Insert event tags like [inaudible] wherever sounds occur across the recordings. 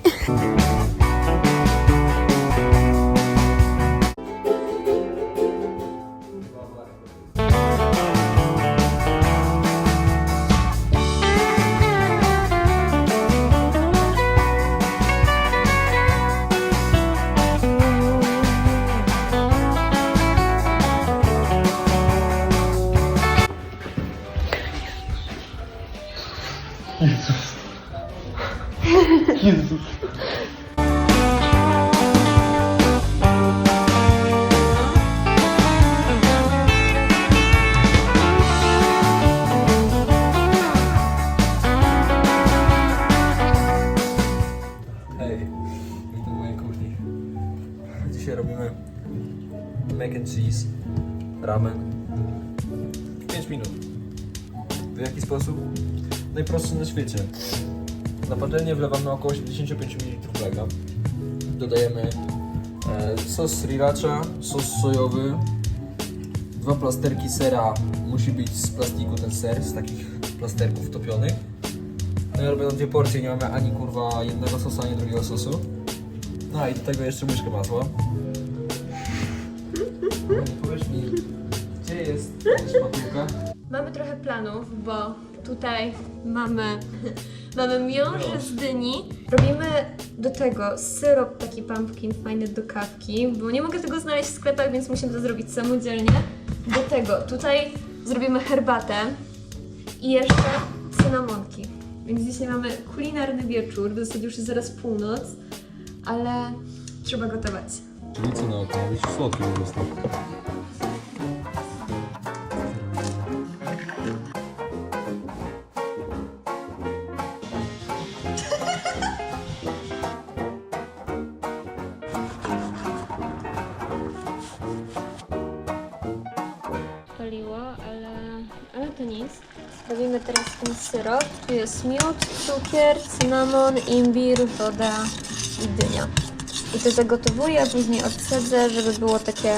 bye. [laughs] sposób? Najprostszy na świecie. Na patelnię wlewamy około 75 ml mleka. Dodajemy e, sos sriracha, sos sojowy, dwa plasterki sera. Musi być z plastiku ten ser, z takich plasterków topionych. No ja robię na dwie porcje, nie mamy ani kurwa jednego sosu, ani drugiego sosu. No i do tego jeszcze łyżkę masła. [laughs] Powiedz mi, gdzie jest szpatułka? Mamy trochę planów, bo tutaj mamy, [laughs] mamy miążę z dyni. Robimy do tego syrop taki pumpkin fajny do kawki, bo nie mogę tego znaleźć w sklepach, więc musimy to zrobić samodzielnie. Do tego tutaj zrobimy herbatę i jeszcze cynamonki. Więc dzisiaj mamy kulinarny wieczór, w zasadzie już jest zaraz północ, ale trzeba gotować. Czyli co na oko? Być słodki po prostu. Syrop. Tu jest miód, cukier, cynamon, imbir, woda i dynia. I to zagotowuję, a później odcedzę, żeby było takie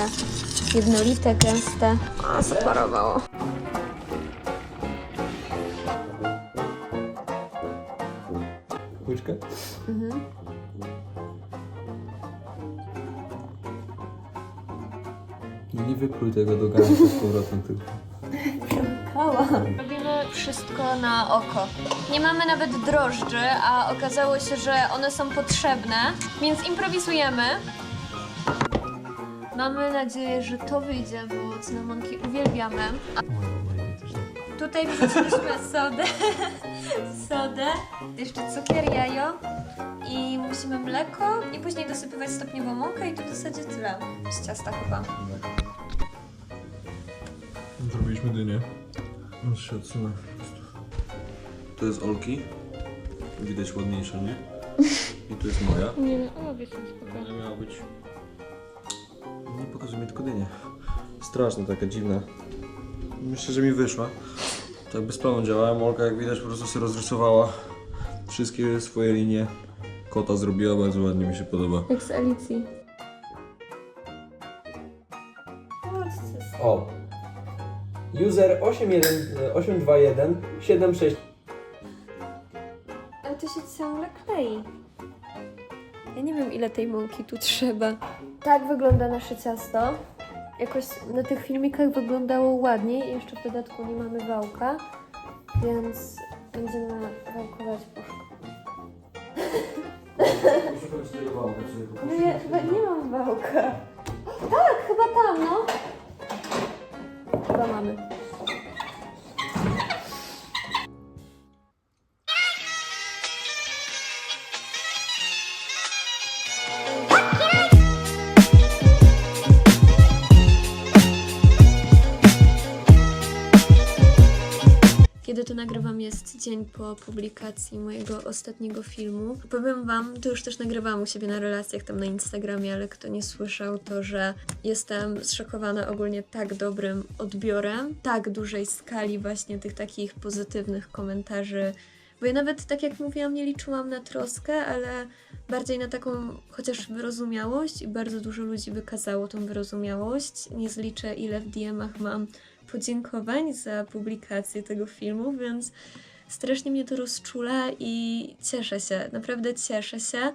jednolite, gęste. A, zaparowało. Łyżkę? No nie wypluj tego do garnka z powrotem tylko. Wszystko na oko. Nie mamy nawet drożdży, a okazało się, że one są potrzebne, więc improwizujemy. Mamy nadzieję, że to wyjdzie, bo cynamonki uwielbiamy. Tutaj wrzuciliśmy [laughs] sodę, [laughs] sodę, jeszcze cukier, jajo i musimy mleko i później dosypywać stopniowo mąkę i to w zasadzie tyle z ciasta chyba. Zrobiliśmy dynię. No się odsunę po prostu. To jest Olki. Widać ładniejsza, nie? I tu jest moja. Nie, no, obie są spokojne. Ona miała być... Nie pokazuj mi tylko dynię. Straszna, taka dziwna. Myślę, że mi wyszła. Tak bez planu działałem. Olka, jak widać, po prostu sobie rozrysowała wszystkie swoje linie. Kota zrobiła, bardzo ładnie mi się podoba. Jak z Alicji. O. User 81, 821 76. Ale to się ciągle klei. Ja nie wiem, ile tej mąki tu trzeba. Tak wygląda nasze ciasto. Jakoś na tych filmikach wyglądało ładniej. Jeszcze w dodatku nie mamy wałka, więc będziemy wałkować puszką. No ja chyba nie mam wałka. Tak, chyba tam, no. Chyba to nagrywam jest dzień po publikacji mojego ostatniego filmu. Powiem Wam, to już też nagrywałam u siebie na relacjach tam na Instagramie, ale kto nie słyszał, to że jestem zszokowana ogólnie tak dobrym odbiorem, tak dużej skali właśnie tych takich pozytywnych komentarzy. Bo ja nawet, tak jak mówiłam, nie liczyłam na troskę, ale bardziej na taką chociaż wyrozumiałość i bardzo dużo ludzi wykazało tą wyrozumiałość. Nie zliczę, ile w DM-ach mam podziękowań za publikację tego filmu, więc Strasznie mnie to rozczula i cieszę się, naprawdę cieszę się,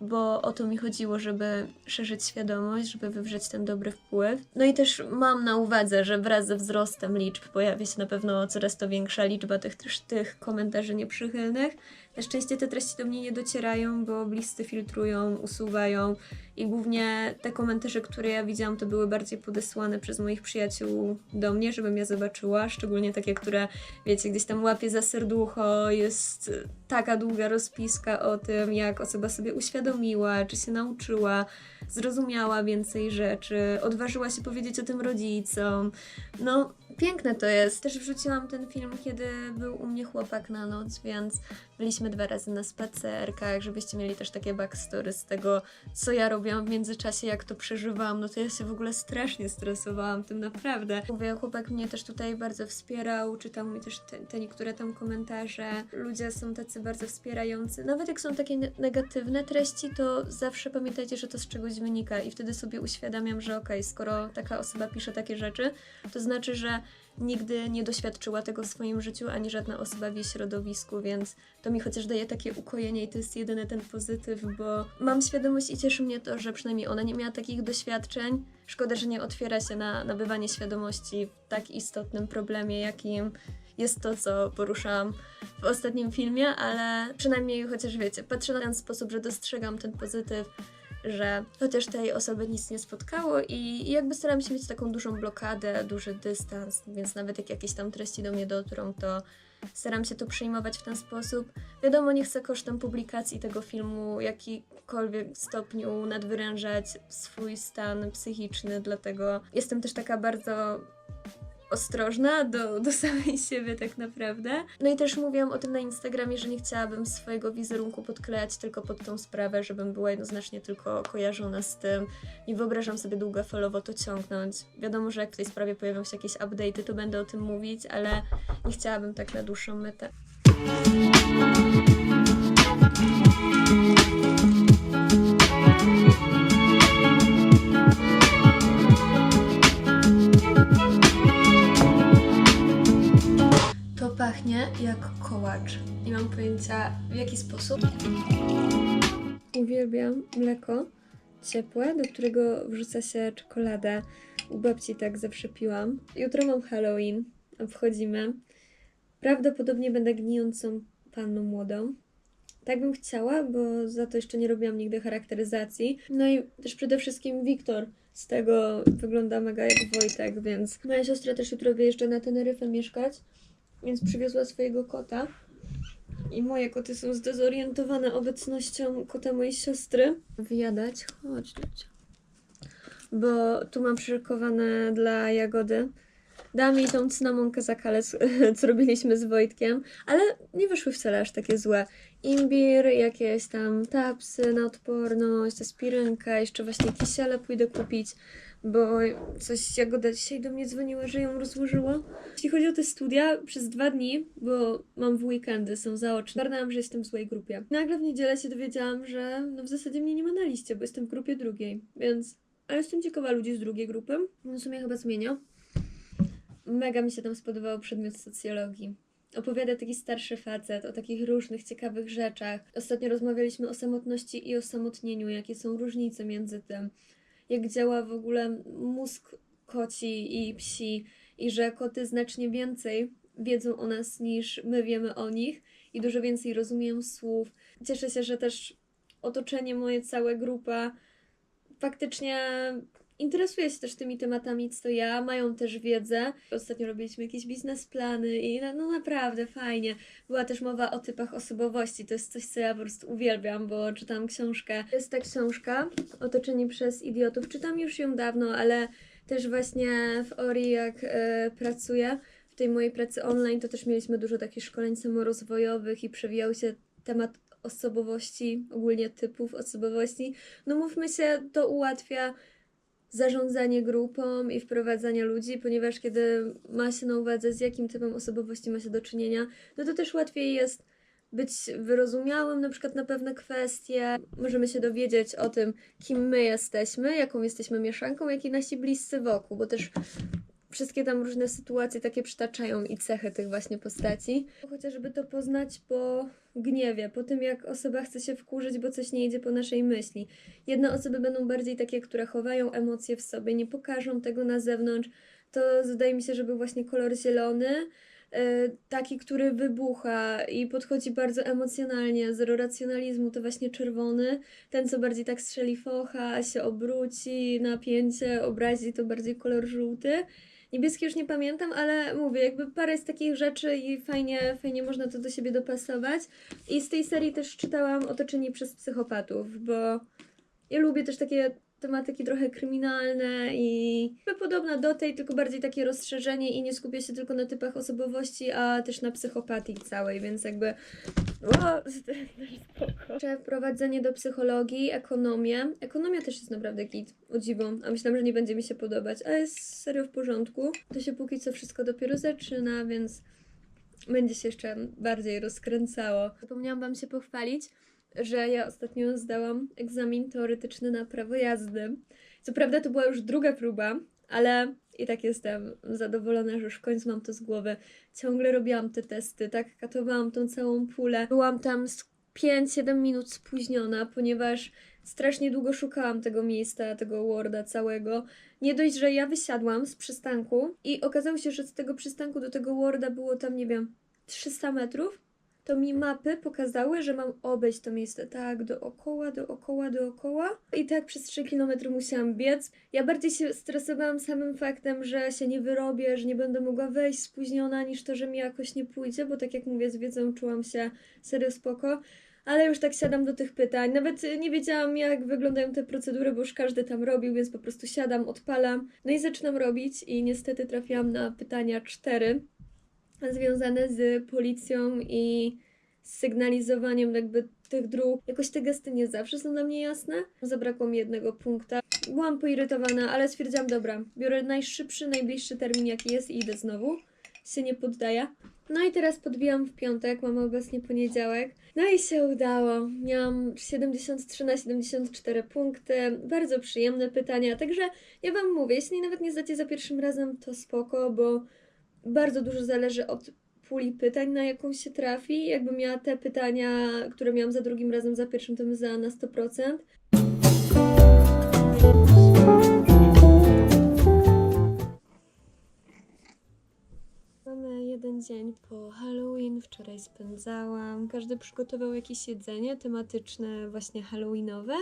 bo o to mi chodziło, żeby szerzyć świadomość, żeby wywrzeć ten dobry wpływ. No i też mam na uwadze, że wraz ze wzrostem liczb pojawia się na pewno coraz to większa liczba tych, tych, komentarzy nieprzychylnych. Na szczęście te treści do mnie nie docierają, bo bliscy filtrują, usuwają i głównie te komentarze, które ja widziałam, to były bardziej podesłane przez moich przyjaciół do mnie, żebym ja zobaczyła, szczególnie takie, które, wiecie, gdzieś tam łapie za serducho, jest taka długa rozpiska o tym, jak osoba sobie uświadomiła, czy się nauczyła, zrozumiała więcej rzeczy, odważyła się powiedzieć o tym rodzicom. No, piękne to jest. Też wrzuciłam ten film, kiedy był u mnie chłopak na noc, więc byliśmy dwa razy na spacerkach, żebyście mieli też takie backstory z tego, co ja robiłam w międzyczasie, jak to przeżywałam. No to ja się w ogóle strasznie stresowałam tym naprawdę. Mówię, chłopak mnie też tutaj bardzo wspierał, czytał mi też te, te niektóre tam komentarze. Ludzie są tacy bardzo wspierający. Nawet jak są takie ne- negatywne treści, to zawsze pamiętajcie, że to z czegoś wynika i wtedy sobie uświadamiam, że okej, skoro taka osoba pisze takie rzeczy, to znaczy, że nigdy nie doświadczyła tego w swoim życiu, ani żadna osoba w jej środowisku, więc to mi chociaż daje takie ukojenie i to jest jedyny ten pozytyw, bo mam świadomość i cieszy mnie to, że przynajmniej ona nie miała takich doświadczeń. Szkoda, że nie otwiera się na nabywanie świadomości w tak istotnym problemie, jakim jest to, co poruszałam w ostatnim filmie, ale przynajmniej chociaż wiecie, patrzę na ten sposób, że dostrzegam ten pozytyw, że chociaż tej osoby nic nie spotkało i jakby staram się mieć taką dużą blokadę, duży dystans, więc nawet jak jakieś tam treści do mnie dotrą, to staram się to przyjmować w ten sposób. Wiadomo, nie chcę kosztem publikacji tego filmu jakikolwiek stopniu nadwyrężać swój stan psychiczny, dlatego jestem też taka bardzo ostrożna do, do samej siebie tak naprawdę. No i też mówiłam o tym na Instagramie, że nie chciałabym swojego wizerunku podklejać tylko pod tą sprawę, żebym była jednoznacznie tylko kojarzona z tym. Nie wyobrażam sobie długofalowo to ciągnąć. Wiadomo, że jak w tej sprawie pojawią się jakieś update'y, to będę o tym mówić, ale nie chciałabym tak na dłuższą metę. Jak kołacz. Nie mam pojęcia w jaki sposób. Uwielbiam mleko ciepłe, do którego wrzuca się czekoladę. U babci tak zawsze piłam. Jutro mam Halloween. Wchodzimy. Prawdopodobnie będę gnijącą panną młodą. Tak bym chciała, bo za to jeszcze nie robiłam nigdy charakteryzacji. No i też przede wszystkim Wiktor z tego wygląda mega jak Wojtek, więc moja siostra też jutro wyjeżdża na Teneryfę mieszkać, więc przywiozła swojego kota. I moje koty są zdezorientowane obecnością kota mojej siostry. Wyjadać? Chodź, Lucia. Bo tu mam przyszykowane dla Jagody. Dałam jej tą cynamonkę za kalec, [laughs] co robiliśmy z Wojtkiem, ale nie wyszły wcale aż takie złe. Imbir, jakieś tam tapsy na odporność, aspirynka, jeszcze właśnie kisiele pójdę kupić, bo coś Jagoda dzisiaj do mnie dzwoniła, że ją rozłożyło. Jeśli chodzi o te studia, przez dwa dni, bo mam w weekendy, są zaoczne, ogarnęłam, że jestem w złej grupie. Nagle w niedzielę się dowiedziałam, że no w zasadzie mnie nie ma na liście, bo jestem w grupie drugiej, więc... Ale jestem ciekawa ludzi z drugiej grupy. W sumie chyba zmienia. Mega mi się tam spodobał przedmiot socjologii. Opowiada taki starszy facet o takich różnych ciekawych rzeczach. Ostatnio rozmawialiśmy o samotności i o samotnieniu, jakie są różnice między tym, jak działa w ogóle mózg koci i psi, i że koty znacznie więcej wiedzą o nas niż my wiemy o nich i dużo więcej rozumieją słów. Cieszę się, że też otoczenie moje, cała grupa faktycznie interesuje się też tymi tematami, co ja, mają też wiedzę. Ostatnio robiliśmy jakieś biznesplany i no, no naprawdę fajnie. Była też mowa o typach osobowości, to jest coś, co ja po prostu uwielbiam, bo czytam książkę. Jest ta książka, Otoczeni przez idiotów. Czytam już ją dawno, ale też właśnie w Ori, jak e, pracuję, w tej mojej pracy online, to też mieliśmy dużo takich szkoleń samorozwojowych i przewijał się temat osobowości, ogólnie typów osobowości. No mówmy się, to ułatwia zarządzanie grupą i wprowadzanie ludzi, ponieważ kiedy ma się na uwadze, z jakim typem osobowości ma się do czynienia, no to też łatwiej jest być wyrozumiałym na przykład na pewne kwestie. Możemy się dowiedzieć o tym, kim my jesteśmy, jaką jesteśmy mieszanką, jak i nasi bliscy wokół, bo też wszystkie tam różne sytuacje takie przytaczają i cechy tych właśnie postaci. Chociażby to poznać po gniewie, po tym jak osoba chce się wkurzyć, bo coś nie idzie po naszej myśli. Jedne osoby będą bardziej takie, które chowają emocje w sobie, nie pokażą tego na zewnątrz. To zdaje mi się, że był właśnie kolor zielony, e, taki, który wybucha i podchodzi bardzo emocjonalnie. Zero racjonalizmu to właśnie czerwony. Ten, co bardziej tak strzeli focha, się obróci, napięcie, obrazi, to bardziej kolor żółty. Niebieski już nie pamiętam, ale mówię, jakby parę jest takich rzeczy i fajnie, fajnie można to do siebie dopasować. I z tej serii też czytałam Otoczeni przez psychopatów, bo ja lubię też takie tematyki trochę kryminalne i podobna do tej, tylko bardziej takie rozszerzenie i nie skupię się tylko na typach osobowości, a też na psychopatii całej, więc jakby o, [laughs] Jeszcze wprowadzenie do psychologii, ekonomię. Ekonomia też jest naprawdę git, o dziwo, a myślałam, że nie będzie mi się podobać, ale jest serio w porządku. To się póki co wszystko dopiero zaczyna, więc będzie się jeszcze bardziej rozkręcało. Zapomniałam Wam się pochwalić, że ja ostatnio zdałam egzamin teoretyczny na prawo jazdy. Co prawda to była już druga próba, ale i tak jestem zadowolona, że już w końcu mam to z głowy. Ciągle robiłam te testy, tak katowałam tą całą pulę. Byłam tam z 5-7 minut spóźniona, ponieważ strasznie długo szukałam tego miejsca, tego Worda całego. Nie dość, że ja wysiadłam z przystanku i okazało się, że z tego przystanku do tego Worda było tam, nie wiem, 300 metrów to mi mapy pokazały, że mam obejść to miejsce tak dookoła, dookoła, dookoła. I tak przez 3 km musiałam biec. Ja bardziej się stresowałam samym faktem, że się nie wyrobię, że nie będę mogła wejść spóźniona, niż to, że mi jakoś nie pójdzie, bo tak jak mówię, z wiedzą czułam się serio spoko. Ale już tak siadam do tych pytań. Nawet nie wiedziałam, jak wyglądają te procedury, bo już każdy tam robił, więc po prostu siadam, odpalam. No i zaczynam robić, i niestety trafiłam na pytania cztery związane z policją i sygnalizowaniem jakby tych dróg. Jakoś te gesty nie zawsze są dla mnie jasne. Zabrakło mi jednego punkta. Byłam poirytowana, ale stwierdziłam, dobra, biorę najszybszy, najbliższy termin jaki jest i idę znowu. Się nie poddaję. No i teraz podbijam w piątek, mamy obecnie poniedziałek. No i się udało. Miałam 73 na 74 punkty. Bardzo przyjemne pytania. Także ja Wam mówię, jeśli nawet nie zdacie za pierwszym razem, to spoko, bo bardzo dużo zależy od puli pytań, na jaką się trafi. Jakbym miała te pytania, które miałam za drugim razem, za pierwszym, to bym na 100%. Mamy jeden dzień po Halloween, wczoraj spędzałam. Każdy przygotował jakieś jedzenie tematyczne, właśnie halloweenowe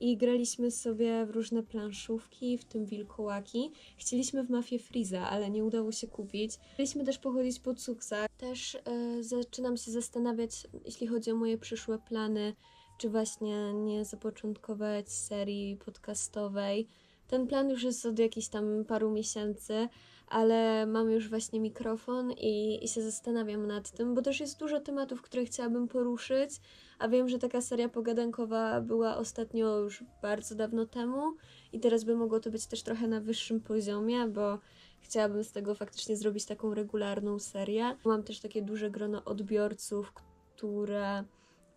i graliśmy sobie w różne planszówki, w tym wilkołaki. Chcieliśmy w Mafię Freeza, ale nie udało się kupić. Chcieliśmy też pochodzić po cuksach. Też e, zaczynam się zastanawiać, jeśli chodzi o moje przyszłe plany, czy właśnie nie zapoczątkować serii podcastowej. Ten plan już jest od jakichś tam paru miesięcy, ale mam już właśnie mikrofon i, i się zastanawiam nad tym, bo też jest dużo tematów, które chciałabym poruszyć, a wiem, że taka seria pogadankowa była ostatnio już bardzo dawno temu i teraz by mogło to być też trochę na wyższym poziomie, bo chciałabym z tego faktycznie zrobić taką regularną serię. Mam też takie duże grono odbiorców, które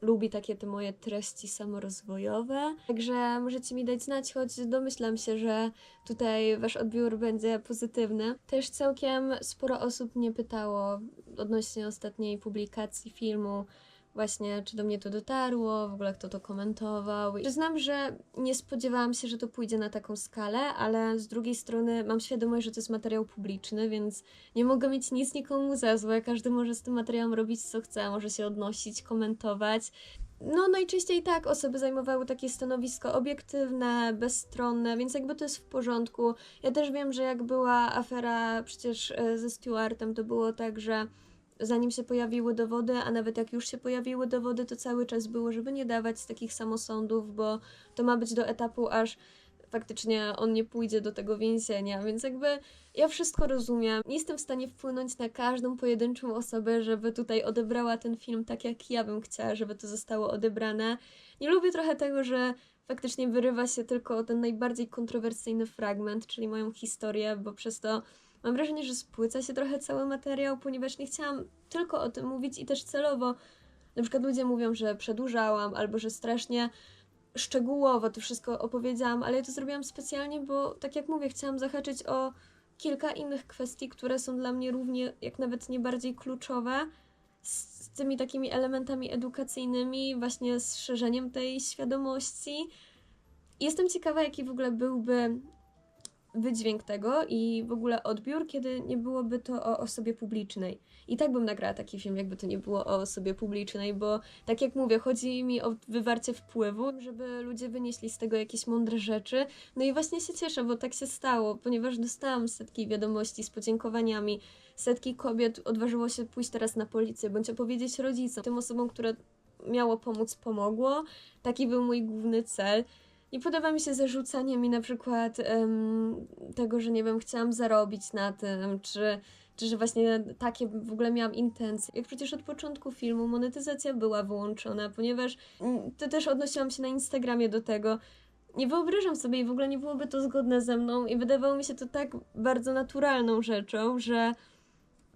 lubi takie te moje treści samorozwojowe. Także możecie mi dać znać, choć domyślam się, że tutaj wasz odbiór będzie pozytywny. Też całkiem sporo osób mnie pytało odnośnie ostatniej publikacji filmu, właśnie czy do mnie to dotarło, w ogóle kto to komentował. Przyznam, że nie spodziewałam się, że to pójdzie na taką skalę, ale z drugiej strony mam świadomość, że to jest materiał publiczny, więc nie mogę mieć nic nikomu za złe. Każdy może z tym materiałem robić co chce, może się odnosić, komentować. No, najczęściej tak, osoby zajmowały takie stanowisko obiektywne, bezstronne, więc jakby to jest w porządku. Ja też wiem, że jak była afera przecież e, ze Stewartem, to było tak, że zanim się pojawiły dowody, a nawet jak już się pojawiły dowody, to cały czas było, żeby nie dawać takich samosądów, bo to ma być do etapu, aż faktycznie on nie pójdzie do tego więzienia, więc jakby ja wszystko rozumiem. Nie jestem w stanie wpłynąć na każdą pojedynczą osobę, żeby tutaj odebrała ten film tak, jak ja bym chciała, żeby to zostało odebrane. Nie lubię trochę tego, że faktycznie wyrywa się tylko ten najbardziej kontrowersyjny fragment, czyli moją historię, bo przez to mam wrażenie, że spłyca się trochę cały materiał, ponieważ nie chciałam tylko o tym mówić i też celowo. Na przykład ludzie mówią, że przedłużałam, albo że strasznie szczegółowo to wszystko opowiedziałam, ale ja to zrobiłam specjalnie, bo tak jak mówię, chciałam zahaczyć o kilka innych kwestii, które są dla mnie równie, jak nawet nie bardziej kluczowe, z, z tymi takimi elementami edukacyjnymi, właśnie z szerzeniem tej świadomości. Jestem ciekawa, jaki w ogóle byłby wydźwięk tego i w ogóle odbiór, kiedy nie byłoby to o osobie publicznej. I tak bym nagrała taki film, jakby to nie było o osobie publicznej, bo tak jak mówię, chodzi mi o wywarcie wpływu, żeby ludzie wynieśli z tego jakieś mądre rzeczy. No i właśnie się cieszę, bo tak się stało, ponieważ dostałam setki wiadomości z podziękowaniami. Setki kobiet odważyło się pójść teraz na policję, bądź opowiedzieć rodzicom, tym osobom, które miało pomóc, pomogło. Taki był mój główny cel. Nie podoba mi się zarzucanie mi na przykład em, tego, że nie wiem, chciałam zarobić na tym, czy, czy że właśnie takie w ogóle miałam intencje. Jak przecież od początku filmu monetyzacja była wyłączona, ponieważ mm, to też odnosiłam się na Instagramie do tego. Nie wyobrażam sobie i w ogóle nie byłoby to zgodne ze mną i wydawało mi się to tak bardzo naturalną rzeczą, że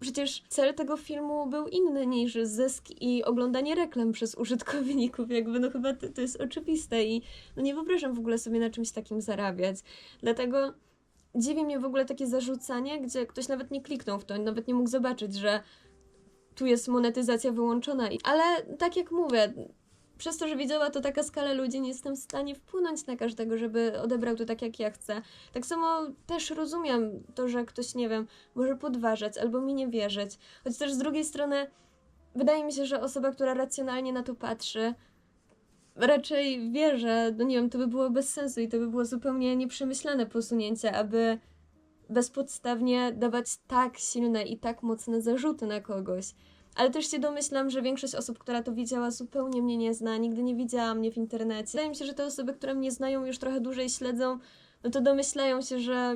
Przecież cel tego filmu był inny niż zysk i oglądanie reklam przez użytkowników. Jakby, no chyba to, to jest oczywiste i no nie wyobrażam w ogóle sobie na czymś takim zarabiać. Dlatego dziwi mnie w ogóle takie zarzucanie, gdzie ktoś nawet nie kliknął w to, nawet nie mógł zobaczyć, że tu jest monetyzacja wyłączona. Ale tak jak mówię, przez to, że widziała to taka skala ludzi, nie jestem w stanie wpłynąć na każdego, żeby odebrał to tak, jak ja chcę. Tak samo też rozumiem to, że ktoś, nie wiem, może podważać albo mi nie wierzyć. Choć też z drugiej strony wydaje mi się, że osoba, która racjonalnie na to patrzy, raczej wie, że, no nie wiem, to by było bez sensu i to by było zupełnie nieprzemyślane posunięcie, aby bezpodstawnie dawać tak silne i tak mocne zarzuty na kogoś. Ale też się domyślam, że większość osób, która to widziała, zupełnie mnie nie zna, nigdy nie widziała mnie w internecie. Wydaje mi się, że te osoby, które mnie znają, już trochę dłużej śledzą, no to domyślają się, że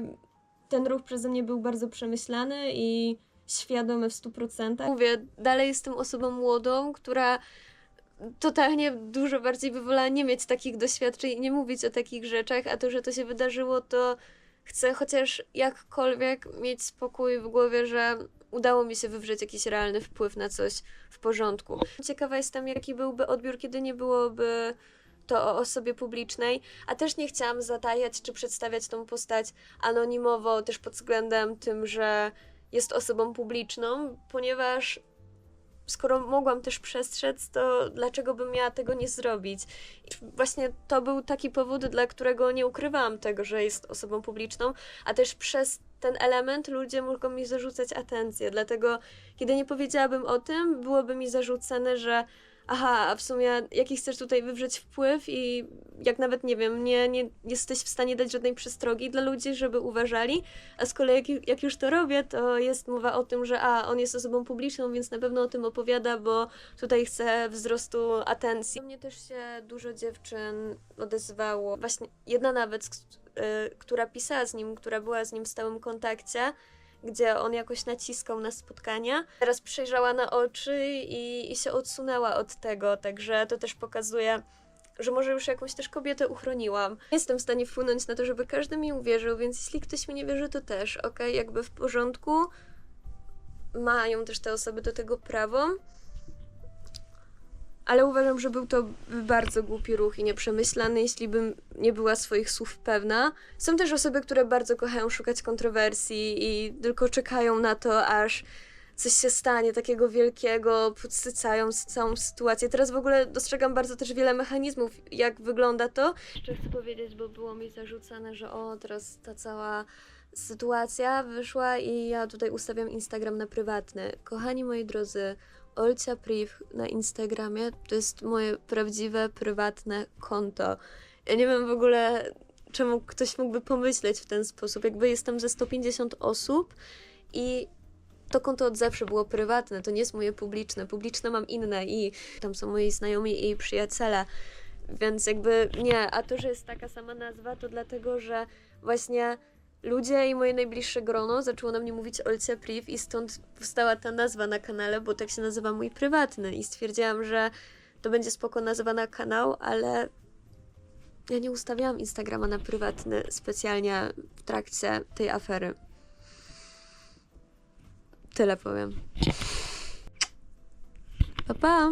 ten ruch przeze mnie był bardzo przemyślany i świadomy w 100%. Mówię, dalej jestem osobą młodą, która totalnie dużo bardziej by wolała nie mieć takich doświadczeń, nie mówić o takich rzeczach, a to, że to się wydarzyło, to chcę chociaż jakkolwiek mieć spokój w głowie, że udało mi się wywrzeć jakiś realny wpływ na coś w porządku. Ciekawa jestem, jaki byłby odbiór, kiedy nie byłoby to o osobie publicznej, a też nie chciałam zatajać czy przedstawiać tą postać anonimowo, też pod względem tym, że jest osobą publiczną, ponieważ skoro mogłam też przestrzec, to dlaczego bym miała tego nie zrobić? I właśnie to był taki powód, dla którego nie ukrywałam tego, że jest osobą publiczną, a też przez ten element ludzie mogą mi zarzucać atencję. Dlatego, kiedy nie powiedziałabym o tym, byłoby mi zarzucane, że aha, a w sumie jaki chcesz tutaj wywrzeć wpływ i jak nawet nie wiem, nie, nie jesteś w stanie dać żadnej przestrogi dla ludzi, żeby uważali, a z kolei jak, jak już to robię, to jest mowa o tym, że a, on jest osobą publiczną, więc na pewno o tym opowiada, bo tutaj chce wzrostu atencji. Do mnie też się dużo dziewczyn odezwało. Właśnie jedna nawet, z- która pisała z nim, która była z nim w stałym kontakcie, gdzie on jakoś naciskał na spotkania. Teraz przejrzała na oczy i, i się odsunęła od tego, także to też pokazuje, że może już jakąś też kobietę uchroniłam. Nie Jestem w stanie wpłynąć na to, żeby każdy mi uwierzył, więc jeśli ktoś mi nie wierzy, to też, okej, jakby w porządku. Mają też te osoby do tego prawo. Ale uważam, że był to bardzo głupi ruch i nieprzemyślany, jeśli bym nie była swoich słów pewna. Są też osoby, które bardzo kochają szukać kontrowersji i tylko czekają na to, aż coś się stanie takiego wielkiego, podsycają całą sytuację. Teraz w ogóle dostrzegam bardzo też wiele mechanizmów, jak wygląda to. Że chcę powiedzieć, bo było mi zarzucane, że o, teraz ta cała sytuacja wyszła i ja tutaj ustawiam Instagram na prywatny. Kochani moi drodzy, Olcia Priv na Instagramie to jest moje prawdziwe, prywatne konto. Ja nie wiem w ogóle, czemu ktoś mógłby pomyśleć w ten sposób. Jakby jestem ze 150 osób i to konto od zawsze było prywatne, to nie jest moje publiczne. Publiczne mam inne i tam są moi znajomi i przyjaciele. Więc jakby nie, a to, że jest taka sama nazwa, to dlatego, że właśnie ludzie i moje najbliższe grono zaczęło na mnie mówić Olcia Priv i stąd powstała ta nazwa na kanale, bo tak się nazywa mój prywatny i stwierdziłam, że to będzie spoko nazwa na kanał, ale ja nie ustawiałam Instagrama na prywatny specjalnie w trakcie tej afery. Tyle powiem. Pa, pa!